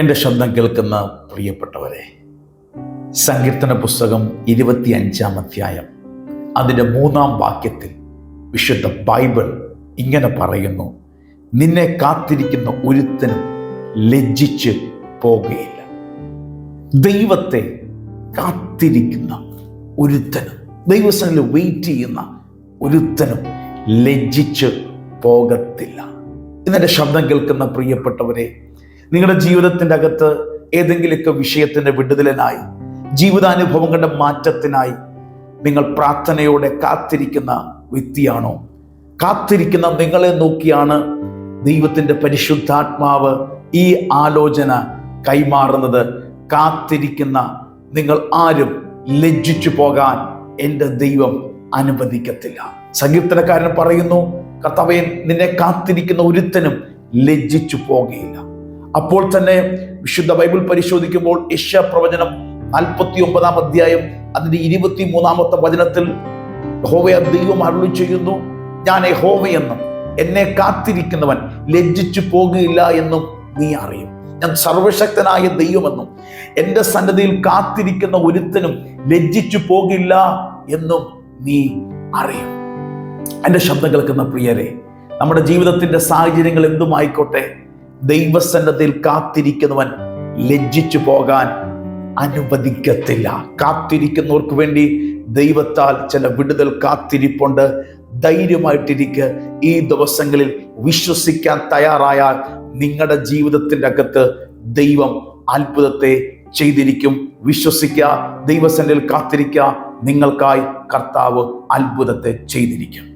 എന്റെ ശബ്ദം കേൾക്കുന്ന പ്രിയപ്പെട്ടവരെ സങ്കീർത്തന പുസ്തകം ഇരുപത്തി അഞ്ചാം അധ്യായം. അതിന്റെ മൂന്നാം വാക്യത്തിൽ വിശുദ്ധ ബൈബിൾ ഇങ്ങനെ പറയുന്നു നിന്നെ കാത്തിരിക്കുന്ന ഒരുത്തനും ലജ്ജിച്ച് പോകുകയില്ല ദൈവത്തെ കാത്തിരിക്കുന്ന ഒരുത്തനും ദൈവസ്ഥാനിൽ വെയിറ്റ് ചെയ്യുന്ന ഒരുത്തനും ലജ്ജിച്ച് പോകത്തില്ല. ഇന്നെ ശബ്ദം കേൾക്കുന്ന പ്രിയപ്പെട്ടവരെ നിങ്ങളുടെ ജീവിതത്തിന്റെ അകത്ത് ഏതെങ്കിലുമൊക്കെ വിഷയത്തിന്റെ വിടുതലിനായി ജീവിതാനുഭവങ്ങളുടെ മാറ്റത്തിനായി നിങ്ങൾ പ്രാർത്ഥനയോടെ കാത്തിരിക്കുന്ന വ്യക്തിയാണോ? കാത്തിരിക്കുന്ന നിങ്ങളെ നോക്കിയാണ് ദൈവത്തിന്റെ പരിശുദ്ധാത്മാവ് ഈ ആലോചന കൈമാറുന്നത്. കാത്തിരിക്കുന്ന നിങ്ങൾ ആരും ലജ്ജിച്ചു പോകാൻ എന്റെ ദൈവം അനുവദിക്കത്തില്ല. സങ്കീർത്തനക്കാരൻ പറയുന്നു കർത്തവയൻ നിന്നെ കാത്തിരിക്കുന്ന ഒരുത്തനും ലജ്ജിച്ചു പോകുകയില്ല അപ്പോൾ തന്നെ വിശുദ്ധ ബൈബിൾ പരിശോധിക്കുമ്പോൾ യശ പ്രവചനം നാൽപ്പത്തി ഒമ്പതാം അധ്യായം അതിന്റെ ഇരുപത്തി മൂന്നാമത്തെ വചനത്തിൽ ഹോവയ ദൈവം അരുളി ചെയ്യുന്നു ഞാൻ ഹോവയെന്നും എന്നെ കാത്തിരിക്കുന്നവൻ ലജ്ജിച്ചു പോകുകയില്ല എന്നും നീ അറിയും. ഞാൻ സർവശക്തനായ ദൈവമെന്നും എന്റെ സന്നദ്ധയിൽ കാത്തിരിക്കുന്ന ഒരുത്തനും ലജ്ജിച്ചു പോകില്ല എന്നും നീ അറിയും. എന്റെ ശബ്ദം കേൾക്കുന്ന പ്രിയരെ നമ്മുടെ ജീവിതത്തിന്റെ സാഹചര്യങ്ങൾ എന്തുമായിക്കോട്ടെ? ദൈവസന്നദ്ധയിൽ കാത്തിരിക്കുന്നവൻ ലജ്ജിച്ചു പോകാൻ അനുവദിക്കത്തില്ല. കാത്തിരിക്കുന്നവർക്ക് വേണ്ടി ദൈവത്താൽ ചില വിടുതൽ കാത്തിരിപ്പുണ്ട്. ധൈര്യമായിട്ടിരിക്കുക ഈ ദിവസങ്ങളിൽ വിശ്വസിക്കാൻ തയ്യാറായാൽ നിങ്ങളുടെ ജീവിതത്തിന്റെ അകത്ത് ദൈവം അത്ഭുതത്തെ ചെയ്തിരിക്കും. വിശ്വസിക്കുക ദൈവസന്നിൽ കാത്തിരിക്കുക. നിങ്ങൾക്കായി കർത്താവ് അത്ഭുതത്തെ ചെയ്തിരിക്കും.